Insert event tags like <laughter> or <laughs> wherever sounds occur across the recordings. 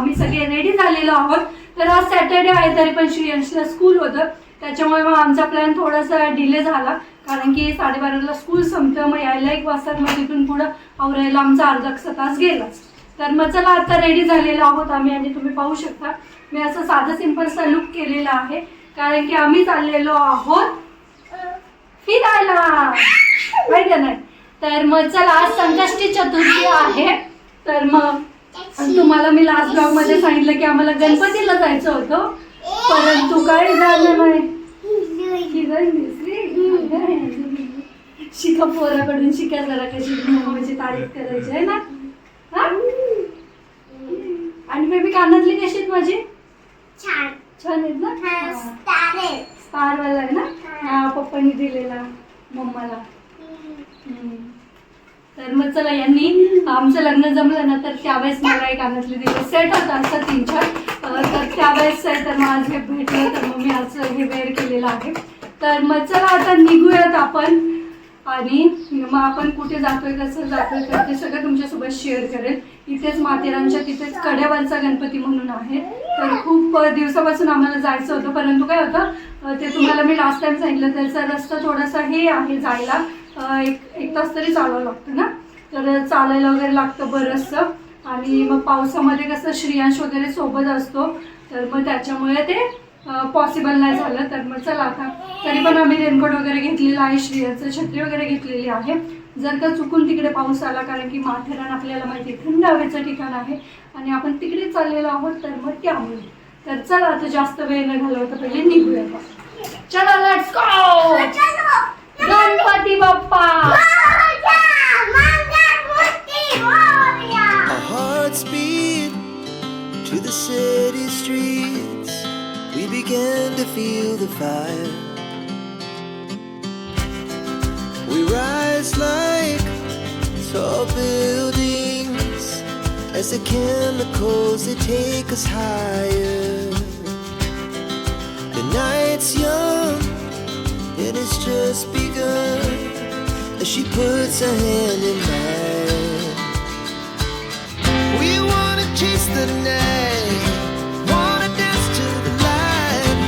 आम्ही सगळे रेडी झालेलो आहोत. तर आज सॅटर्डे आहे तरी पण श्रियांशला स्कूल होतं. त्याच्यामुळे मग आमचा प्लॅन थोडासा डिले झाला. कारण की साडेबाराला स्कूल संपलं मग यायला एक वाजता मग तिथून पुढं आवरायला आमचा अर्धा तास गेलाच तर मग चला आता रेडी झालेलो आहोत आम्ही आणि तुम्ही पाहू शकता. मी असं साधं सिंपलसा लुक केलेला आहे. कारण की आम्ही चाललेलो आहोत फिरायला. माहिती नाही तर मग चला आज संकष्टी चतुर्थी आहे. तर मग तुम्हाला मी लास्ट ब्लॉगमध्ये सांगितलं की आम्हाला गणपतीला जायचं होतं परंतु काय झालं नाही? शिका पोराकडून शिका जरा कशी मम्मीची तारीफ करायची आहे ना हा? आणि बेबी कानातली कशी आहेत माझी छान छान आहेत ना. स्टार वाला आहे ना हा पप्पांनी दिलेला मम्माला. तर मग चला यांनी आमचं लग्न जमलं ना तर त्यावेळेस मला एक कानातले दिले सेट होता असतात तीन चार. तर त्यावेळेस आहे तर मग आज हे भेटलं तर मग मी आज हे वेअर केलेलं आहे. तर मग चला आता निघूयात आपण. आणि मग आपण कुठे जातोय कसं जातोय तर ते सगळं तुमच्यासोबत शेअर करेल इथेच माथेरानच्या तिथेच कड्यावरचा गणपती म्हणून आहे. तर खूप दिवसापासून आम्हाला जायचं होतं परंतु काय होतं ते तुम्हाला मी लास्ट टाइम सांगितलं त्याचा रस्ता थोडासा हे आहे जायला. एक एक तास तरी चालावं लागतं ना? तर चालायला वगैरे लागतं बरंचसं. आणि मग पावसामध्ये कसं श्रियांश वगैरे सोबत असतो. तर मग त्याच्यामुळे ते पॉसिबल नाही झालं. तर मग चला आता तरी पण आम्ही रेनकोट वगैरे घेतलेला आहे. श्रियाचं छत्री वगैरे घेतलेली आहे. जर का चुकून तिकडे पाऊस आला कारण की माथेरान आपल्याला माहिती आहे थंड हवेचं ठिकाण आहे. आणि आपण तिकडे चाललेलो आहोत तर मग त्यामुळे तर चला आता जास्त वेळ न घालवता पहिले निघूया. चला let's go Ganpati Bappa Morya, Mangalmurti Morya. Our hearts beat to the city streets. We began to feel the fire. We rise like tall buildings as the chemicals they take us higher. The night's young And it's just begun as she puts her hand in mine. We wanna chase the night, wanna dance to the light.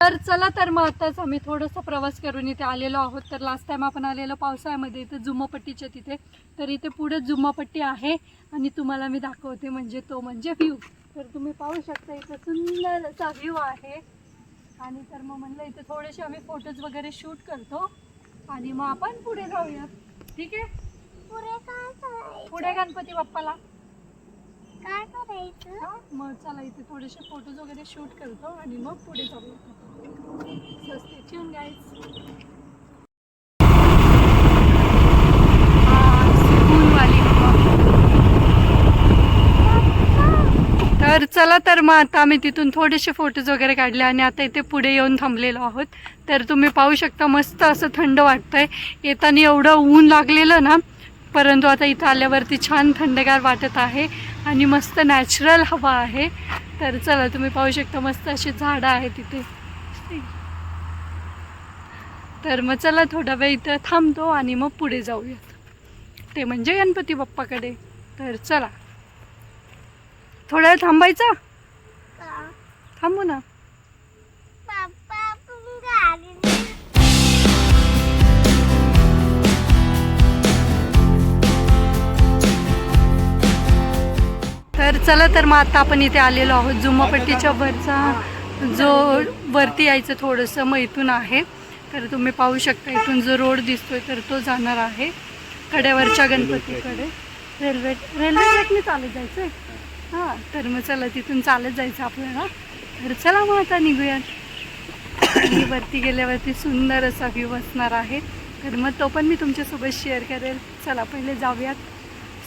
तर चला तर मग आताच आम्ही थोडंसं प्रवास करून इथे आलेलो आहोत तर लास्ट टाईम आपण आलेलो पावसाळ्यामध्ये इथे जुम्मापट्टीच्या तिथे तर इथे पुढे जुम्मापट्टी आहे आणि तुम्हाला मी दाखवते म्हणजे तो म्हणजे व्ह्यू तर तुम्ही पाहू शकता इथं सुंदर असा व्ह्यू आहे आणि तर मग म्हणलं इथे थोडेसे आम्ही फोटोज वगैरे शूट करतो. आणि मग आपण पुढे जाऊया ठीक आहे? पुढे काय करायचं? पुढे गणपती बाप्पाला. काय करायचं? हा, मग चला इथे थोडेसे फोटोज वगैरे शूट करतो आणि मग पुढे जाऊया So stay तर चला तर मग आता आम्ही तिथून थोडेसे फोटोज वगैरे काढले आणि आता इथे पुढे येऊन थांबलेलो आहोत. तर तुम्ही पाहू शकता मस्त असं थंड वाटतंय. येताना एवढं ऊन लागलेलं ना परंतु आता इथं आल्यावरती छान थंडगार वाटत आहे आणि मस्त नॅचरल हवा आहे. तर चला तुम्ही पाहू शकता मस्त अशी झाडं आहेत तिथे तर मग चला थोडा वेळ इथं थांबतो आणि मग पुढे जाऊयात. ते म्हणजे गणपती बाप्पाकडे. तर चला. थोडा वेळ थांबायचा? थांबू ना. तर चला तर मग आता आपण इथे आलेलो आहोत जुम्मापट्टीच्या वरचा. जो वरती यायचं थोडंसं मग इथून आहे. तर तुम्ही पाहू शकता इथून जो रोड दिसतोय तर तो जाणार आहे कड्यावरच्या गणपतीकडे. रेल्वे रेल्वे ट्रॅकने चालत जायचं आहे. हां तर मग चला तिथून चालत जायचं आपल्याला. तर चला मग आता निघूयात. आणि वरती गेल्यावरती सुंदर असा व्ह्यू असणार आहे. तर मग तो पण मी तुमच्यासोबत शेअर करेल. चला पहिले जाऊयात.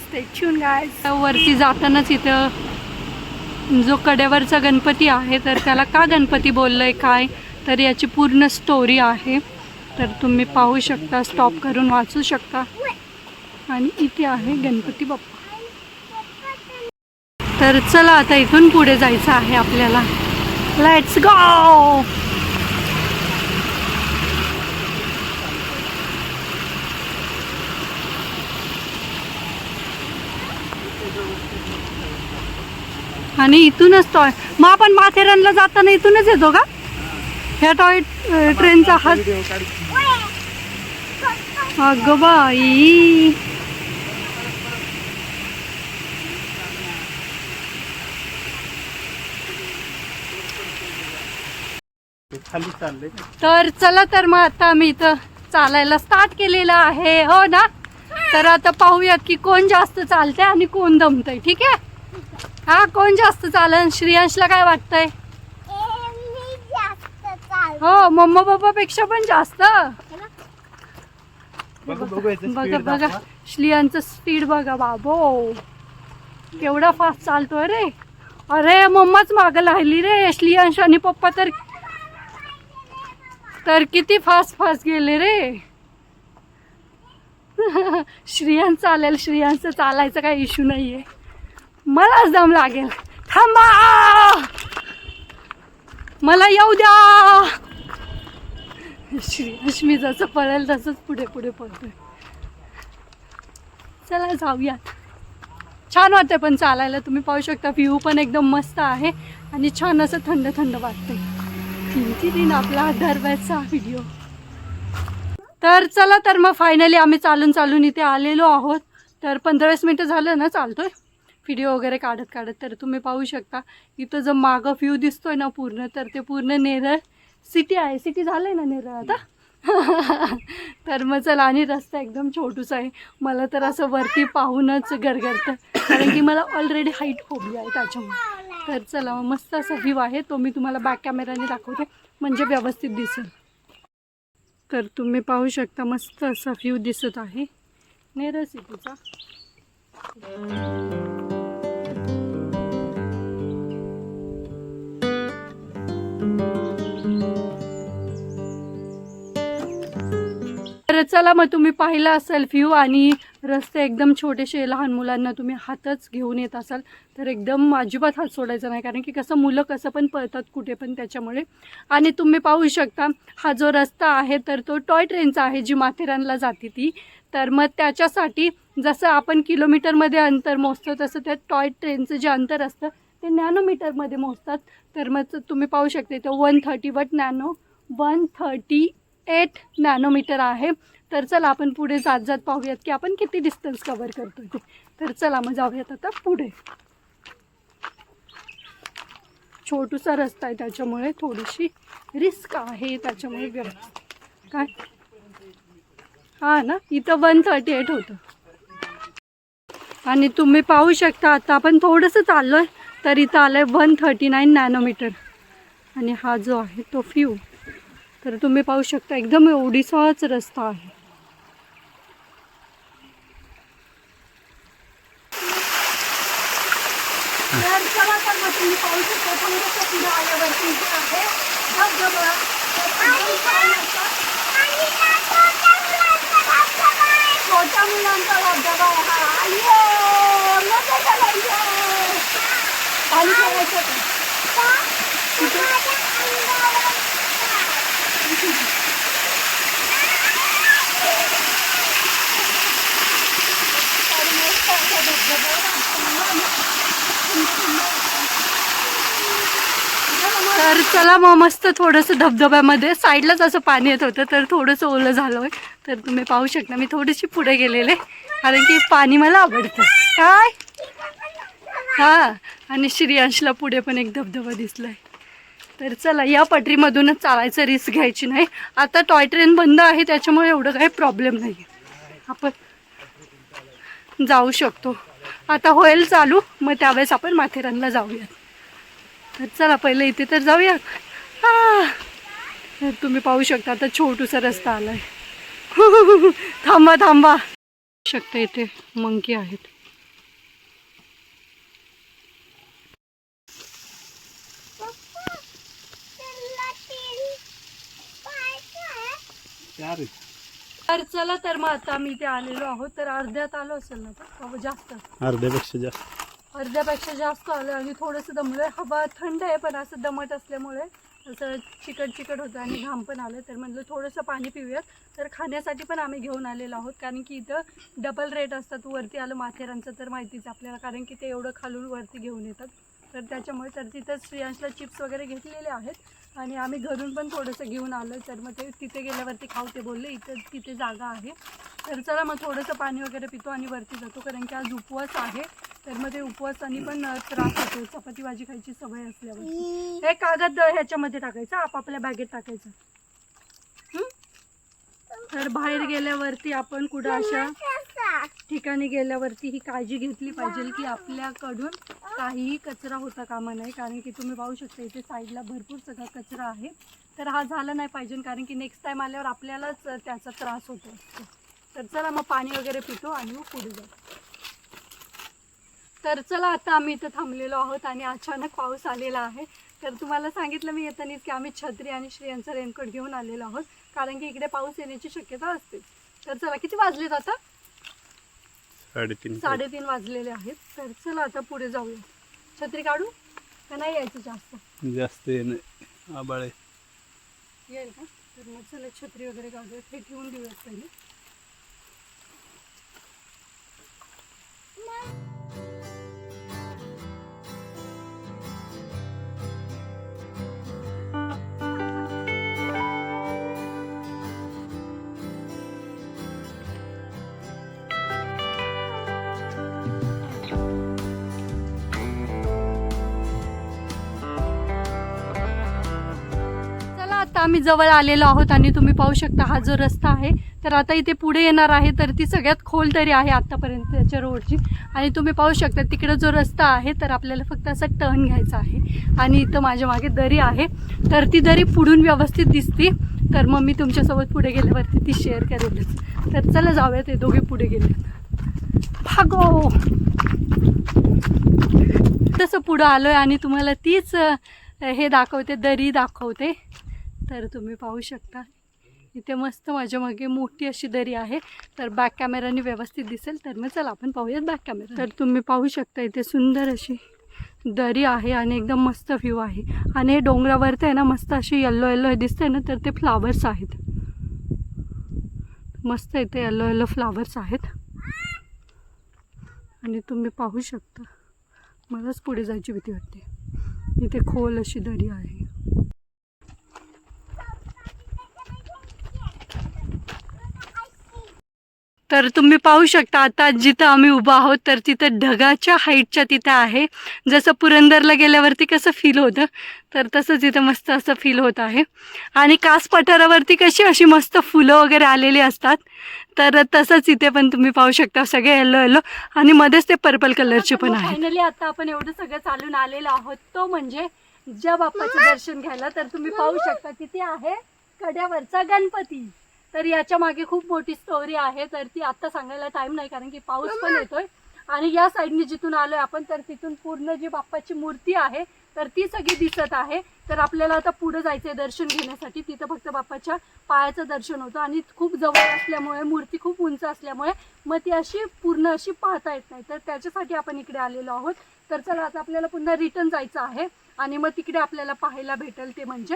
स्टेच्यून गाय वरती जातानाच इथं जो कड्यावरचा गणपती आहे तर त्याला का गणपती बोललं आहे काय? तर याची पूर्ण स्टोरी आहे. तर तुम्ही पाहू शकता स्टॉप करून वाचू शकता. आणि इथे आहे गणपती बाप्पा. तर चला आता इथून पुढे जायचं आहे आपल्याला. लेट्स गो आणि इथूनच टॉय मग आपण माथेरानला जाताना इथूनच येतो का? ह्या टॉय ट्रेनचा हा अगं बाई! खाली चाललंय. तर चला तर मग आता आम्ही इथं चालायला स्टार्ट केलेलं आहे. हो ना? तर आता पाहूयात की कोण जास्त चालतंय आणि कोण दमतंय. ठीक आहे? हा कोण जास्त चालन? श्रियांशला काय वाटतंय? हो मम्मा पप्पापेक्षा पण जास्त. बघू बघू. श्लियांचं स्पीड बघा बाबो. केवढा फास्ट चालतोय रे. अरे मम्माच मागं राहिली रे. श्लियांश आणि पप्पा तर तर किती फास्ट फास्ट गेले रे? श्रियांश चालेल श्रियांचं चालायचं काही इश्यू नाहीये. मलाच दम लागेल. थांबा! मला येऊ द्या! श्रेयश मी जसं पळेल तसंच पुढे पुढे पळतोय. चला जाऊयात. छान वाटतंय पण चालायला. तुम्ही पाहू शकता व्ह्यू पण एकदम मस्त आहे आणि छान असं थंड थंड वाटतंय. किती दिन आपला दरवेळचा व्हिडिओ तर चला तर मग फायनली आम्ही चालून चालून इथे आलेलो आहोत. तर पंधरा वीस मिनटं झालं ना चालतोय? व्हिडिओ वगैरे काढत काढत तर तुम्ही पाहू शकता. इथं जो मागं व्ह्यू दिसतोय ना पूर्ण तर ते पूर्ण नेरळ सिटी आहे. सिटी झालंय ना नेरळ आता? <laughs> तर मग चला आणि रस्ता एकदम छोटूसा आहे. मला तर असं वरती पाहूनच गरगरतं. कारण की मला ऑलरेडी हाईट फोबी आहे त्याच्यामुळे. तर चला मग मस्त असा व्ह्यू आहे तो मी तुम्हाला बॅक कॅमेराने दाखवते. म्हणजे व्यवस्थित दिसेल. तर तुम्ही पाहू शकता मस्त असा व्ह्यू दिसत आहे. नेरस सिटीचा चला मग तुम्ही पाहिलं असेल व्ह्यू आणि रस्ते एकदम छोटेसे लहान मुलांना तुम्ही हातच घेऊन येत असाल तर एकदम अजिबात हात सोडायचा नाही. कारण की कसं मुलं कसं पण पळतात कुठे पण त्याच्यामुळे. आणि तुम्ही पाहू शकता हा जो रस्ता आहे तर तो टॉय ट्रेनचा आहे जी माथेरानला जाते ती. तर मग त्याच्यासाठी जसं आपण किलोमीटरमध्ये अंतर मोजतो तसं त्या टॉय ट्रेनचं जे अंतर असतं ते नॅनोमीटरमध्ये मोजतात. तर मग तुम्ही पाहू शकता इथं one thirty but nano one thirty eight nanometre आहे. तर चला आपण पुढे जात जात पाहूयात की आपण किती डिस्टन्स कवर करतो ते. तर चला मग जाऊयात आता पुढे. छोटूसा रस्ता आहे त्याच्यामुळे थोडीशी रिस्क आहे त्याच्यामुळे व्यवस्थित. काय? हा ना? इथं वन थर्टी एट होतं. आणि तुम्ही पाहू शकता आता आपण थोडंसं चाललो आहे तर इथं आलं आहे वन थर्टी नाईन नॅनोमीटर आणि हा जो आहे तो फ्यू तर तुम्ही पाहू शकता एकदम एवढीसाच रस्ता आहे तर चला तर मग तुम्ही पाहू शकता थोडंसं पुढे आल्यावरती जे आहे धबधबा. तर एकदम छान असा छोट्या मुलांचा धबधबा आहे हा. ये! मजा करायची. पाणी खेळायचं का? तर चला मग मस्त थोडंसं धबधब्यामध्ये साईडलाच असं पाणी येत होतं तर थोडंसं ओलं झालं आहे तर तुम्ही पाहू शकता मी थोडीशी पुढे गेलेले कारण की पाणी मला आवडतं. काय हां आणि श्रियांशला पुढे पण एक धबधबा दिसला आहे तर चला या पटरीमधूनच चालायचं रिस्क घ्यायची नाही. आता टॉय ट्रेन बंद आहे त्याच्यामुळे एवढं काही प्रॉब्लेम नाही आपण जाऊ शकतो. आता होईल चालू मग त्यावेळेस आपण माथेरानला जाऊयात. तर चला पहिले इथे तर जाऊया हा! तुम्ही पाहू शकता आता छोटूसा रस्ता आलाय. <laughs> थांबा थांबा. शकता इथे मंकी आहेत. तर चला तर मग आता आम्ही इथे आलेलो आहोत. तर अर्ध्यात आलो असेल ना तर जास्त. अर्ध्यापेक्षा जास्त. अर्ध्यापेक्षा जास्त आलं. आणि थोडंसं दमलं हवा थंड आहे पण असं दमट असल्यामुळे असं चिकट चिकट होतं आणि घाम पण आलं. तर म्हटलं थोडंसं पाणी पिऊयात. तर खाण्यासाठी पण आम्ही घेऊन आलेलो आहोत. कारण की इथं डबल रेट असतात. वरती आलं माथेरानचं तर माहितीच आपल्याला. कारण की ते एवढं खालून वरती घेऊन येतात. तर त्याच्यामुळे तर तिथं श्रेयांशला चिप्स वगैरे घेतलेले आहेत. आणि आम्ही घरून पण थोडंसं घेऊन आलो तर मग ते तिथे गेल्यावरती खाऊ ते बोलले इथं तिथे जागा आहे. तर चला मग थोडंसं पाणी वगैरे पितो आणि वरती जातो. कारण की आज उपवास आहे. तर मग ते उपवासाने पण त्रास होतो. चपाती भाजी खायची सवय असल्यावर. हे कागद ह्याच्यामध्ये टाकायचं. आपापल्या बॅगेत टाकायचं? तर बाहेर गेल्यावरती आपण कुठं अशा? ठिकाणी गेल्यावरती ही काळजी घेतली पाहिजे की आपल्याकडून काहीही कचरा होता कामा नाही कारण की तुम्ही पाहू शकता इथे साईडला भरपूर सगळा कचरा आहे. तर हा झाला नाही पाहिजे कारण की नेक्स्ट टाईम आल्यावर आपल्यालाच त्याचा त्रास होतो. तर चला मग पाणी वगैरे पितो आणि मग पुढे जाऊ. तर चला आता आम्ही इथं थांबलेलो आहोत आणि अचानक पाऊस आलेला आहे. तर तुम्हाला सांगितलं मी येतानीच की आम्ही छत्री आणि श्रेयांचा रेनकोट घेऊन आलेलो आहोत. कारण की इकडे पाऊस येण्याची शक्यता असते तर चला किती वाजलेत आता? साडेतीन साडेतीन वाजलेले आहेत. तर चला आता पुढे जाऊया. छत्री काढू का नाही यायचं जास्त? जास्त नाही. आबाळ आहे. येईल का? तर मग चला छत्री वगैरे काढूया. हे ठेवून देऊयात पहिले. आता आम्ही जवळ आलेलो आहोत आणि तुम्ही पाहू शकता हा जो रस्ता आहे तर आता इथे पुढे येणार आहे तर ती सगळ्यात खोल तरी आहे आत्तापर्यंतच्या रोडची. आणि तुम्ही पाहू शकता तिकडं जो रस्ता आहे तर आपल्याला फक्त असा टर्न घ्यायचा आहे. आणि इथं माझ्या मागे दरी आहे. तर ती दरी पुढून व्यवस्थित दिसते. तर मग मी तुमच्यासोबत पुढे गेल्यावरती ती शेअर करेलच. तर चला जाऊया ते दोघे पुढे गेले भागो! तसं पुढं आलो आहे आणि तुम्हाला तीच हे दाखवते दरी दाखवते. तर तुम्ही पाहू शकता. इथे मस्त माझ्या मागे मोठी अशी दरी आहे. तर बॅक कॅमेराने व्यवस्थित दिसेल. तर मग चला आपण पाहूयात बॅक कॅमेरा तर तुम्ही पाहू शकता इथे सुंदर अशी दरी आहे आणि एकदम मस्त व्ह्यू आहे. आणि हे डोंगरावरती आहे ना मस्त अशी येल्लो येल्लो दिसते ना तर ते फ्लावर्स आहेत. मस्त इथे येल्लो येल्लो फ्लावर्स आहेत. आणि तुम्ही पाहू शकता. मलाच पुढे जायची भीती वाटते. इथे खोल अशी दरी आहे. तर तुम्ही पाहू शकता आता जिथं आम्ही उभा आहोत तर तिथं ढगाच्या हाईटच्या तिथं आहे. जसं पुरंदरला गेल्यावरती कसं फील होतं तर तसंच इथं मस्त असं फील होत आहे. आणि कास पठारावरती कशी अशी मस्त फुलं वगैरे आलेली असतात तर तसंच इथे पण तुम्ही पाहू शकता सगळे येलो येलो आणि मध्येच ते पर्पल कलरचे पण आहे फायनली आता आपण एवढं सगळं चालून आलेलो आहोत तो म्हणजे ज्या बाप्पाचं दर्शन घ्यायला तर तुम्ही पाहू शकता किती आहे कड्यावरचा गणपती. तर याच्या मागे खूप मोठी स्टोरी आहे. तर ती आता सांगायला टाइम नाही कारण की पाऊस पण येतोय. आणि या साईडने जिथून आलोय आपण तर तिथून पूर्ण जी बाप्पाची मूर्ती आहे तर ती सगळी दिसत आहे. तर आपल्याला आता पुढे जायचंय दर्शन घेण्यासाठी. तिथं फक्त बाप्पाच्या पायाचं दर्शन होतं. आणि खूप जवळ असल्यामुळे मूर्ती खूप उंच असल्यामुळे मग ती अशी पूर्ण अशी पाहता येत नाही. तर त्याच्यासाठी आपण इकडे आलेलो आहोत. तर चला आता आपल्याला पुन्हा रिटर्न जायचं आहे. आणि मग तिकडे आपल्याला पाहायला भेटेल ते म्हणजे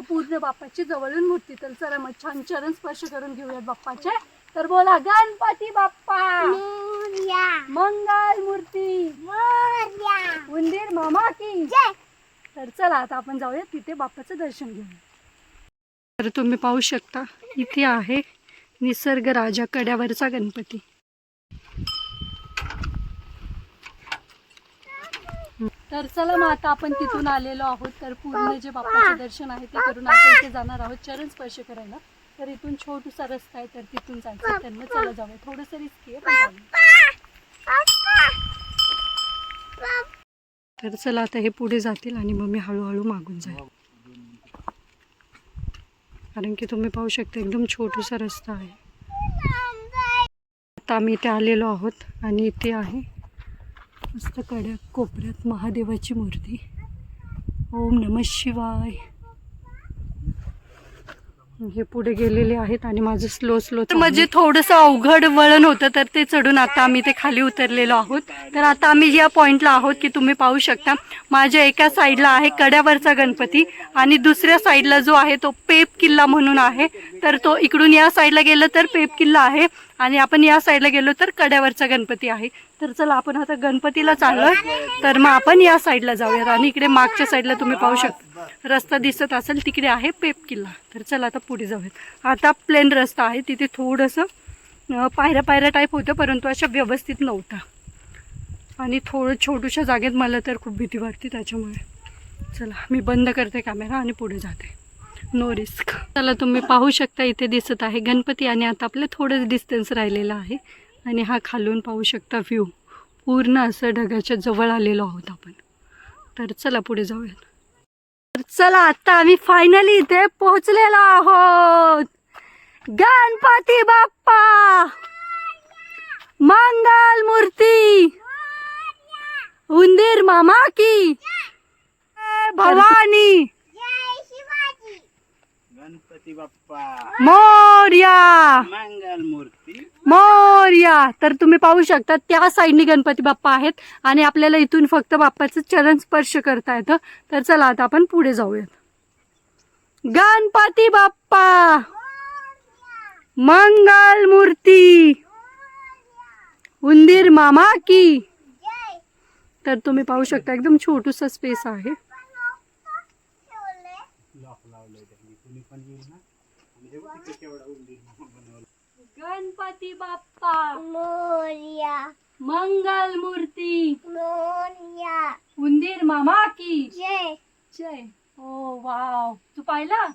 पूर्ण बाप्पाची जवळून मूर्ती. तर चला मग छान चरण स्पर्श करून घेऊयात बाप्पाचे. तर बोला गणपती बाप्पा. मंगल मूर्ती. उंदीर मामा की. तर चला आता आपण जाऊया तिथे बाप्पाचं दर्शन घेऊया तर तुम्ही पाहू शकता इथे आहे निसर्ग राजा कड्यावरचा गणपती. तर चला मग आता आपण तिथून आलेलो आहोत. तर पूर्ण जे बाप्पाचे दर्शन आहे ते करून आपण इथे जाणार आहोत. चरण स्पर्श करायला. तर इथून छोटूसा रस्ता आहे तर तिथून जायचं त्यांना चला जाऊया. थोडंसं रिस्की आहे पण जाऊया. तर चला आता हे पुढे जातील आणि मग मी हळूहळू मागून जाईल. कारण की तुम्ही पाहू शकता एकदम छोटूसा रस्ता आहे. आता आम्ही इथे आलेलो आहोत आणि इथे आहे मस्त कड्या कोपऱ्यात महादेवाची मूर्ती. ओम नम शिवाय. हे पुढे गेलेले आहेत आणि माझं स्लो स्लो म्हणजे थोडंसं अवघड वळण होतं तर ते चढून आता आम्ही ते खाली उतरलेलो आहोत. तर आता आम्ही या पॉईंटला आहोत की तुम्ही पाहू शकता माझ्या एका साईडला आहे कड्यावरचा गणपती आणि दुसऱ्या साईडला जो आहे तो पेप किल्ला म्हणून आहे. तर तो इकडून या साईडला गेलं तर पेप किल्ला आहे. आणि आपण या साईडला गेलो तर कड्यावरचा गणपती आहे. तर चला आपण आता गणपतीला चाललो तर मग आपण या साईडला जाऊयात आणि इकडे मागच्या साईडला तुम्ही पाहू शकता रस्ता दिसत असेल तिकडे आहे पेप किल्ला. तर चला आता पुढे जाऊयात. आता प्लेन रस्ता आहे. तिथे थोडंसं पायऱ्या पायऱ्या टाईप होतं परंतु अशा व्यवस्थित नव्हता. आणि थोडं छोटूशा जागेत मला तर खूप भीती वाटते त्याच्यामुळे. चला मी बंद करते कॅमेरा आणि पुढे जाते. नो रिस्क चला तुम्ही पाहू शकता इथे दिसत आहे गणपती आणि आता आपलं थोडंच डिस्टन्स राहिलेलं आहे. आणि हा खालून पाहू शकता व्ह्यू पूर्ण असं ढगाच्या जवळ आलेलो आहोत आपण. तर चला पुढे जाऊयात. तर चला आता आम्ही फायनली इथे पोहोचलेलो आहोत. गणपती बाप्पा! मंगल मूर्ती! उंदीर मामा की! भवानी! गणपती बाप्पा. मोर्या. मंगल मूर्ती. मोर्या. तर तुम्ही पाहू शकता त्या साईडनी गणपती बाप्पा आहेत आणि आपल्याला इथून फक्त बाप्पाचं चरण स्पर्श करता येतं. तर चला आता आपण पुढे जाऊयात. गणपती बाप्पा. मंगल मूर्ती. उंदीर मामा की. तर तुम्ही पाहू शकता एकदम छोटूसा स्पेस आहे ठेवले लॉक लावलंय त्यांनी कुणी पण येईल ना आणि हे बघ तिथे केवढा उंदीर बनवला गणपती बाप्पा. मोर्या. मंगल मूर्ती मोर्या. उंदीर मामा की. जय. जय. ओ वाव. तू पाहिला?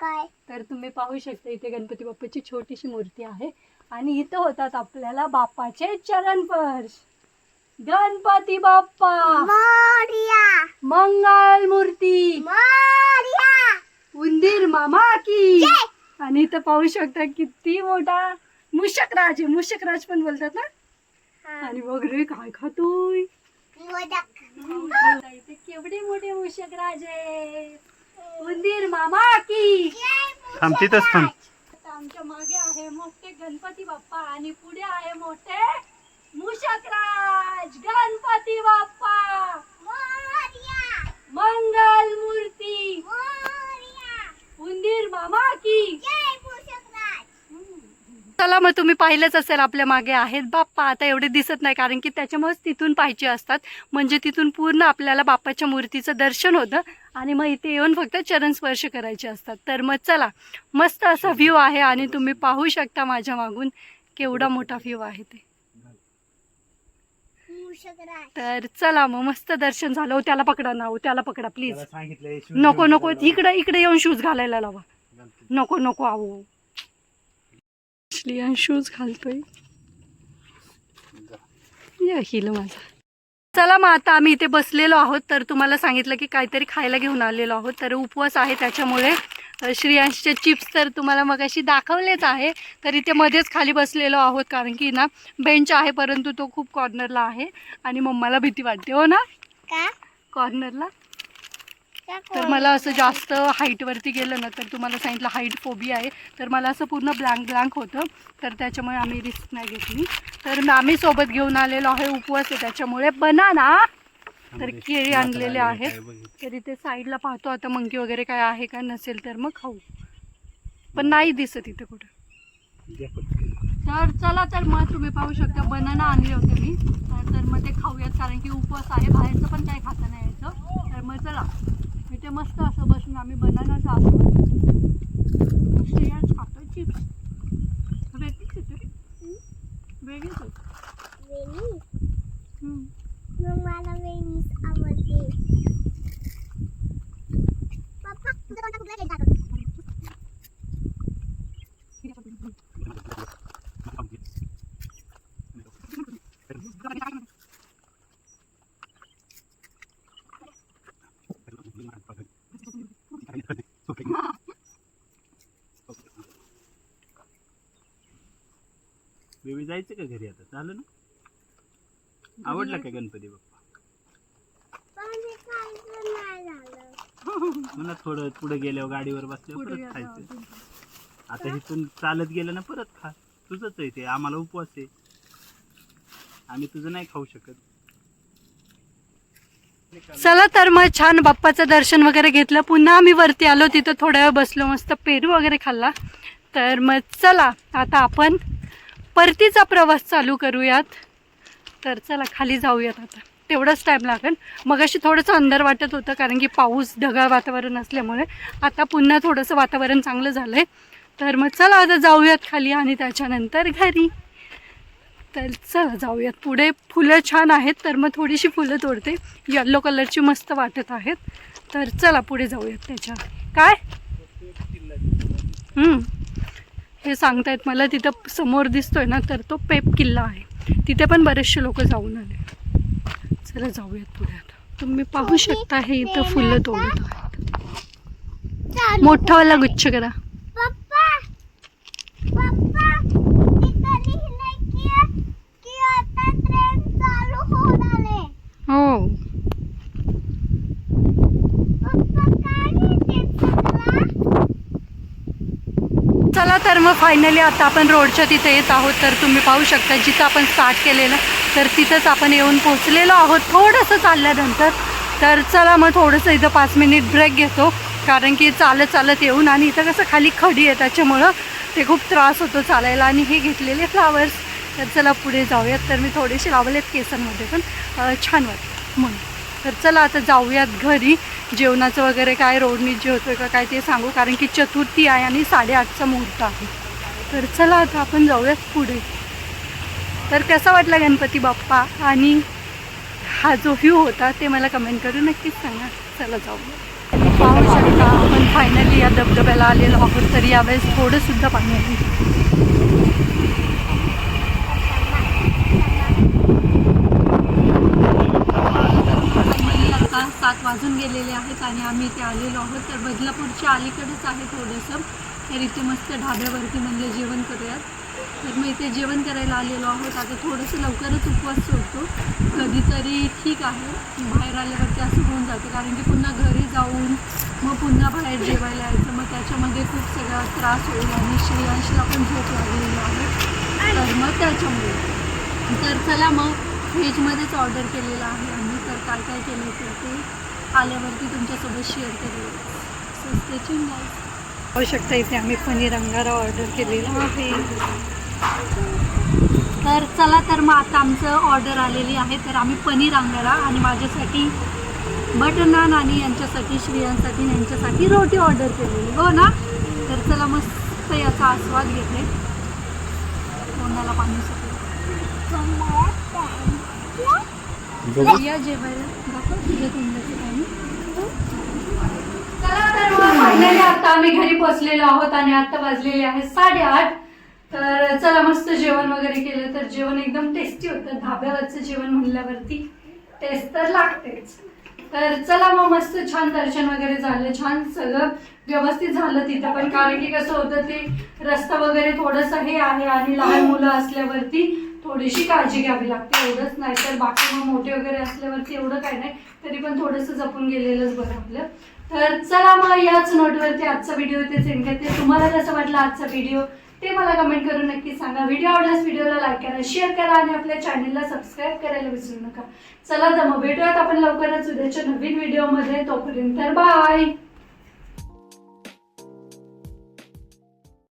काय? तर तुम्ही पाहू शकता इथे गणपती बाप्पाची छोटीशी मूर्ती आहे. आणि इथं होतात आपल्याला बाप्पाचे चरण स्पर्श. गणपती बाप्पा. मोर्या. मंगल मूर्ती मोर्या. उंदीर मामा की. आणि इथं पाहू शकता किती मोठा मुशकराज आहे मुशकराज पण बोलतात ना? आणि बघ रे काय खातोय? केवढे मोठे मुशकराज आहे उंदीर मामा की. थांब तिथंच थांब. आता आमच्या मागे आहे मोठे गणपती बाप्पा आणि पुढे आहे मोठे मुशकराज गणपती बाप्पा. मोर्या. मंगल मूर्ती. मोर्या. उंदीर मामा की. चला मग तुम्ही पाहिलंच असेल आपल्या मागे आहेत बाप्पा. आता एवढे दिसत नाही कारण की त्याच्यामुळेच तिथून पाहिजे असतात. म्हणजे तिथून पूर्ण आपल्याला बाप्पाच्या मूर्तीचं दर्शन होतं. आणि मग इथे येऊन फक्त चरण स्पर्श करायचे असतात. तर मग चला मस्त असा व्ह्यू आहे आणि तुम्ही पाहू शकता माझ्या मागून केवढा मोठा व्ह्यू आहे ते. तर चला मग मस्त दर्शन झालं. हो, त्याला पकडा ना हो, त्याला पकडा प्लीज नको नको इकडे इकडे येऊन शूज घालायला लावा. नको नको आहो. शूज घालतोय. या हिल माझा. चला मग आता आम्ही इथे बसलेलो आहोत तर तुम्हाला सांगितलं की काहीतरी खायला घेऊन आलेलो आहोत तर उपवास आहे त्याच्यामुळे. श्रेयांशचे चिप्स तर तुम्हाला मग अशी दाखवलेच आहे तर इथे मध्येच खाली बसलेलो आहोत कारण की ना बेंच आहे परंतु तो खूप कॉर्नरला आहे आणि मम्माला भीती वाटते हो ना? कॉर्नरला? तर मला असं जास्त हाईटवरती गेलं ना तर तुम्हाला सांगितलं हाईट फोबिया आहे. तर मला असं पूर्ण ब्लँक ब्लँक होतं. तर त्याच्यामुळे आम्ही रिस्क नाही घेतली. तर आम्ही सोबत घेऊन आलेलो आहे उपवास आहे. त्याच्यामुळे बनाना तर केळी आणलेले आहेत. तर इथे साईडला पाहतो आता मंकी वगैरे काय आहे का नसेल तर मग खाऊ. पण नाही दिसत इथे कुठं. तर चला तर मग तुम्ही पाहू शकता बनाना आणले होते मी. तर तर मग ते खाऊयात कारण की उपवास आहे बाहेरचं पण काही खाता नाही यायचं. तर मग चला. इथे मस्त असं बसून आम्ही बनाना खातो श्रेयाच खातो चिप्स. वेगळीच. वेगळीच होती. मला वेणीच आवडते पप्पा तुझं कोणता कुठला केक दाखव बेबी जायचं का घरी आता? झालं ना? आवडला का गणपती बाप्पा? पण खायचं नाही झालं. म्हणा थोडं पुढे गेल्यावर गाडीवर बसल्यावर परत खायचं. आता इथून चालत गेलं ना परत खा. तुझंच आहे ते. आम्हाला उपवास आहे. आम्ही तुझं नाही खाऊ शकत. चला तर मग छान बाप्पाचं दर्शन वगैरे घेतलं. पुन्हा आम्ही वरती आलो तिथं थोड्या वेळ बसलो मस्त पेरू वगैरे खाल्ला. तर मग चला आता आपण परतीचा प्रवास चालू करूयात. तर चला खाली जाऊयात आता. तेवढाच टाईम लागेल. मग अशी थोडंसं अंदर वाटत होतं कारण की पाऊस ढगाळ वातावरण असल्यामुळे. आता पुन्हा थोडंसं वातावरण चांगलं झालं आहे तर मग चला आता जाऊयात खाली आणि त्याच्यानंतर घरी. तर चला जाऊयात. पुढे फुलं छान आहेत तर मग थोडीशी फुलं तोडते. येल्लो कलरची मस्त वाटत आहेत. तर चला पुढे जाऊयात त्याच्या. काय? हम्म. हे सांगतायत मला तिथं समोर दिसतोय ना तर तो पेप किल्ला आहे. तिथे पण बरेचसे लोक जाऊन आले. चला जाऊयात पुढे आता. तुम्ही पाहू शकता हे इथं फुलं तोडत आहेत. मोठावाला गुच्छ करा पप्पा पप्पा तिथं लिहिलंय की की आता ट्रेन चालू होऊन आले हो पप्पा काय लिहिते सगळं चला तर मग फायनली आता आपण रोडच्या तिथे येत आहोत. तर तुम्ही पाहू शकता जिथं आपण स्टार्ट केलेलं तर तिथंच आपण येऊन पोचलेलो आहोत. थोडंसं चालल्यानंतर तर चला मग थोडंसं इथं पाच मिनिट ब्रेक घेतो. कारण की चालत चालत येऊन आणि इथं कसं खाली खडी आहे त्याच्यामुळं ते खूप त्रास होतो चालायला. आणि हे घेतलेले फ्लावर्स तर चला पुढे जाऊयात. तर मी थोडेसे लावलेत केसांमध्ये पण. छान वाटतं म्हणून. तर चला आता जाऊयात घरी. जेवणाचं वगैरे काय रोडनी जे होतं का काय ते सांगू कारण की चतुर्थी आहे आणि साडेआठचा मुहूर्त आहे. तर चला आता आपण जाऊयात पुढे. तर कसा वाटला गणपती बाप्पा आणि हा जो व्ह्यू होता ते मला कमेंट करून नक्कीच सांगा. चला जाऊया. पाहू शकता आपण फायनली या धबधब्याला आलेलो आहोत तरी यावेळेस थोडंसुद्धा पाणी आहे फायनली आता सात वाजून गेलेले आहेत आणि आम्ही इथे आलेलो आहोत. तर बदलापूरच्या अलीकडेच आहे थोडंसं. तर इथे मस्त ढाब्यावरती म्हणजे जेवण करूयात. तर मग इथे जेवण करायला आलेलो आहोत. आता थोडंसं लवकरच उपवास सोडतो. कधीतरी ठीक आहे. बाहेर आल्यावरती असं होऊन जातं. कारण की पुन्हा घरी जाऊन मग पुन्हा बाहेर जेवायला यायचं. मग त्याच्यामध्ये खूप सगळा त्रास होईल आणि श्रेयांशला पण झोप लागलेली आहे. तर मग त्याच्यामुळे. तर चला मग व्हेजमध्येच ऑर्डर केलेलं आहे आम्ही. काय काय केलं तर ते आल्यावरती तुमच्यासोबत शेअर करेल. सो स्टेचिंग पाहू शकता इथे आम्ही पनीर अंगारा ऑर्डर केलेला आहे. तर चला तर मग आता आमचं ऑर्डर आलेली आहे. तर आम्ही पनीर अंगारा आणि माझ्यासाठी बटर नान आणि यांच्यासाठी श्रियांसाठी आणि यांच्यासाठी रोटी ऑर्डर केलेली. हो ना? तर चला मस्त याचा आस्वाद घेते. तोंडाला पाणी सुटलं. या जेवायला दाखव तुझ्या तोंडाचं पाणी. आता आम्ही घरी पोहोचलेलो आहोत आणि आता वाजलेले आहेत साडेआठ. तर चला मस्त जेवण वगैरे केलं तर जेवण एकदम टेस्टी होतं. धाब्यावरचं जेवण म्हणल्यावरती टेस्ट तर लागतेच. तर चला मग मस्त छान दर्शन वगैरे झालं. छान सगळं व्यवस्थित झालं तिथं. पण कारण की कसं होतं ते रस्ता वगैरे थोडंसं हे आहे आणि लहान मुलं असल्यावरती थोडीशी काळजी घ्यावी लागते एवढंच नाही तर बाकी मग मोठे वगैरे असल्यावरती एवढं काय नाही तरी पण थोडंसं जपून गेलेलंच बरं आपलं. तर चला मग याच नोटवरती आजचा व्हिडिओ इथे सेंड करते. तुम्हाला कसं वाटलं आजचा व्हिडिओ ते मला कमेंट करून नक्की सांगा. व्हिडिओ आवडल्यास व्हिडिओला लाईक करा शेअर करा आणि आपल्या चॅनलला सबस्क्राईब करायला विसरू नका. चला तर मग भेटूयात आपण लवकरच उद्याच्या नवीन व्हिडिओमध्ये तोपर्यंत बाय